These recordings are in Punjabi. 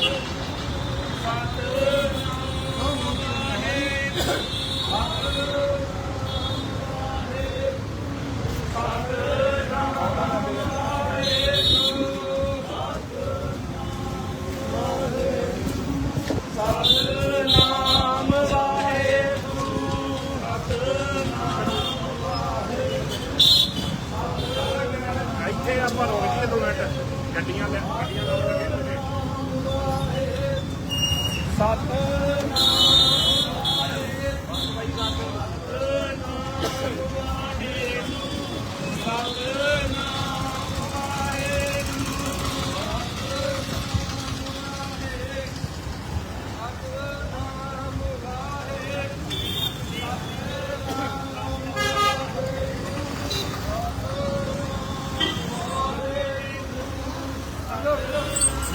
Father. Come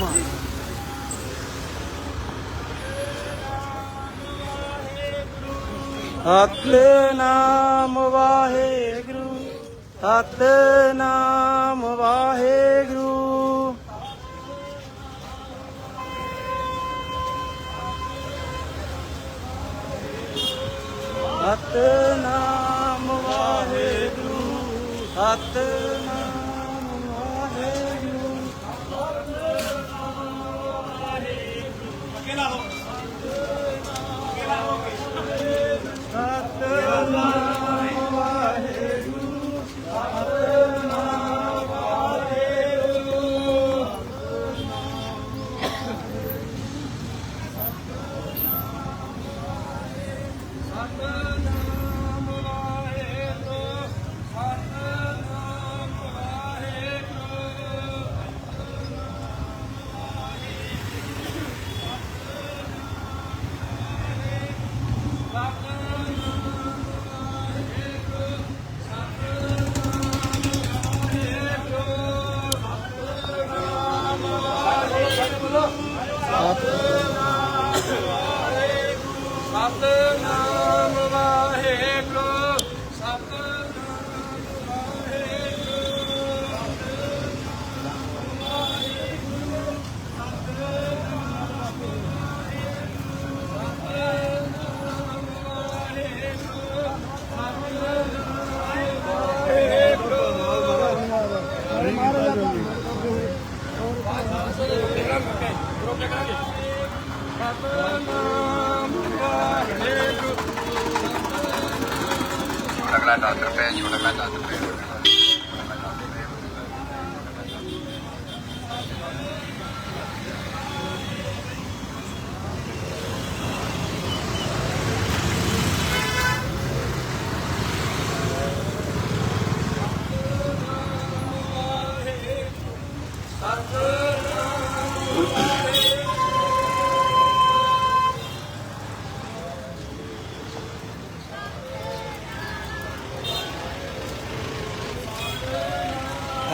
on. ਹੱਥ ਨਾਮ ਵਾਹਿਗੁਰੂ ਹੱਥ ਨਾਮ ਵਾਹਿਗੁਰੂ। ਹੱਥ ਨਾਮ ਵਾਹਿਗੁਰੂ ਹੱਥ Tapi yang.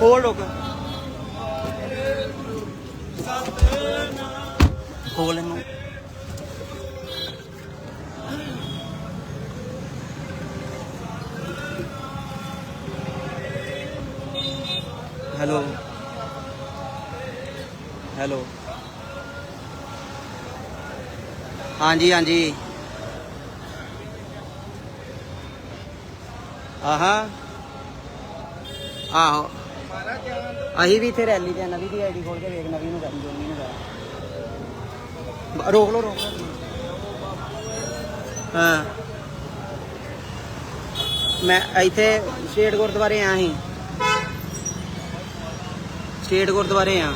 ਹੋਲਡ ਹੋ ਖੋਲ ਇਹਨੂੰ। ਹੈਲੋ। ਹੈਲੋ। ਹਾਂਜੀ ਹਾਂਜੀ। ਆਹਾ। ਆਹੋ। ਅਸੀਂ ਵੀ ਇੱਥੇ ਰੈਲੀ ਤੇ ਆ, ਨਵੀਂ ਦੀ ਆਈਡੀ ਖੋਲ ਕੇ ਵੇਖ ਨਵੀਂ ਨੂੰ ਕਰੀ ਜੋਨੀ ਨੂੰ ਕਰ ਰੋਕ ਲੋ ਰੋਕ ਹਾਂ। ਮੈਂ ਇੱਥੇ ਸਟੇਟ ਗੁਰਦੁਆਰੇ ਆ ਸੀ ਸਟੇਟ ਗੁਰਦੁਆਰੇ ਆ।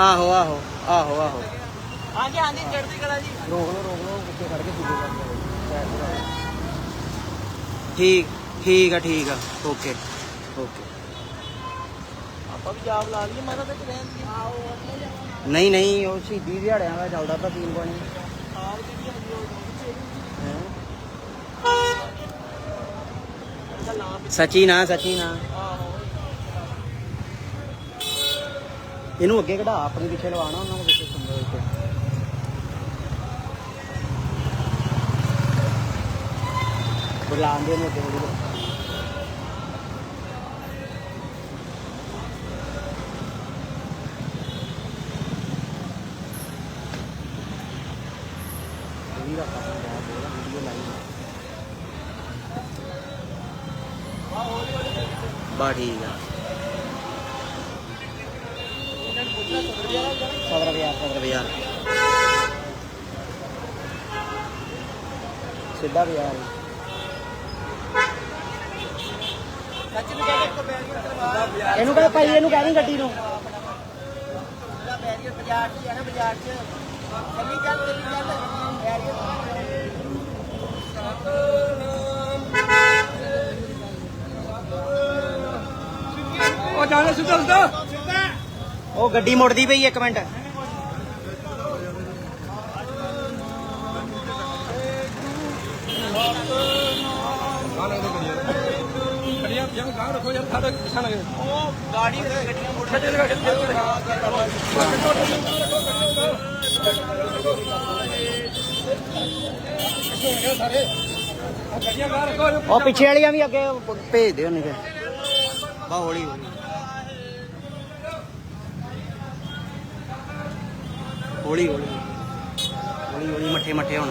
ਆਹੋ ਆਹੋ ਆਹੋ ਆਹੋ। ਹਾਂਜੀ ਹਾਂਜੀ ਚੜ੍ਹਦੀ ਕਲਾ ਜੀ। ਰੋਕ ਲੋ ਰੋਕ ਲੋ ਉੱਥੇ ਖੜ ਕੇ ਸਿੱਧੇ ਕਰ ਠੀਕ। ਠੀਕ ਆ ਠੀਕ ਆ। Okay okay. ਆਪਾਂ ਵੀ ਜਾਬ ਲਾ ਲਈਏ ਮਾਤਾ ਤੇ ਰਹਿਣ ਦੀ। ਆਓ ਨਹੀਂ ਨਹੀਂ ਉਹ ਸ਼ਹੀਦੀ ਦਿਹਾੜਿਆਂ ਦਾ ਚੱਲਦਾ ਤਾਂ ਤੀਨ ਪਾਣੀ। ਆਪ ਦੀ ਵੀ ਹੈਗੀ ਉਹ ਸਚੀ ਨਾ ਸਚੀ ਨਾ। ਇਹਨੂੰ ਅੱਗੇ ਕਢਾ ਆਪਣੇ ਪਿੱਛੇ ਲਵਾਣਾ ਉਹਨਾਂ ਨੂੰ ਪਿੱਛੇ ਸੁਣਦਾ ਇੱਥੇ। ਬੁਲਾਉਂਦੇ ਨੇ ਅੱਗੇ ਥੋੜੀ ਬਾ ਠੀਕ ਆ। ਸਦਰ ਬਾਜ਼ਾਰ ਸਿੱਧਾ ਬਾਜ਼ਾਰ ਇਹਨੂੰ ਕਹ ਭਾਈ, ਇਹਨੂੰ ਕਹਿ ਨਹੀਂ ਗੱਡੀ ਨੂੰ। ਬਾਜ਼ਾਰ 'ਚ। ਹੈ ਨਾ ਬਾਜ਼ਾਰ 'ਚ ਚੱਲੀ ਚੱਲ ਚੱਲੀ ਚੱਲ ਉਹ ਜਾਣੇ ਸਿੱਧਾ ਸਿੱਧਾ। ਉਹ ਗੱਡੀ ਮੁੜਦੀ ਪਈ ਇੱਕ ਮਿੰਟ। ਗੱਡੀਆਂ ਜਮ ਗਾਂ ਰੱਖੋ ਯਾਰ ਸਾਡਾ ਕਿਸਾਨ ਹੈ ਉਹ ਗਾੜੀ ਗੱਡੀਆਂ ਮੋੜ ਗੱਡੀਆਂ ਗਾਂ ਰੱਖੋ ਉਹ ਪਿੱਛੇ ਵਾਲੀਆਂ ਵੀ ਅੱਗੇ ਭੇਜ ਦਿਓ ਨਹੀਂ ਤੇ ਬਾ ਹੌਲੀ ਹੌਲੀ। ਹੌਲੀ ਹੌਲੀ ਹੌਲੀ ਹੌਲੀ ਮੱਠੇ ਮੱਠੇ ਹੁਣ